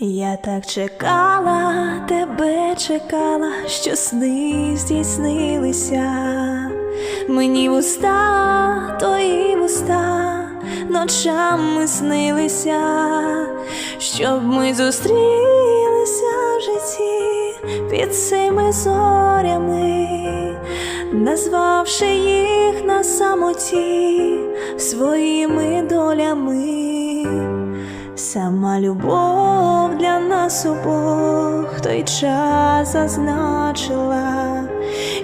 Я так чекала, тебе чекала, що сни здійснилися. Мені вуста, твої вуста, ночами снилися, щоб ми зустрілися в житті під цими зорями, назвавши їх на самоті своїми долями. Сама любов для нас обох той час зазначила,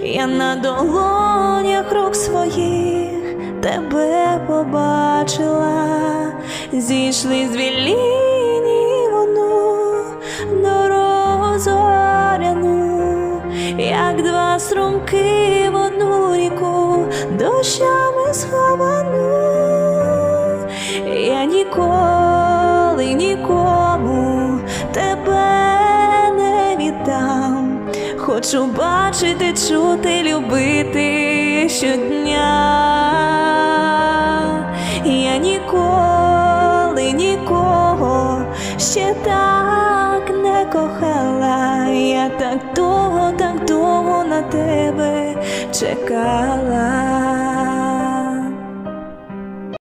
я на долонях рук своїх тебе побачила, зійшли з дві лінії дорогу зоряну, як два струмки в одну ріку, дощами сховану. Я ніколи Хочу бачити, чути, любити щодня. Я ніколи нікого ще так не кохала. Я так довго, так довго на тебе чекала.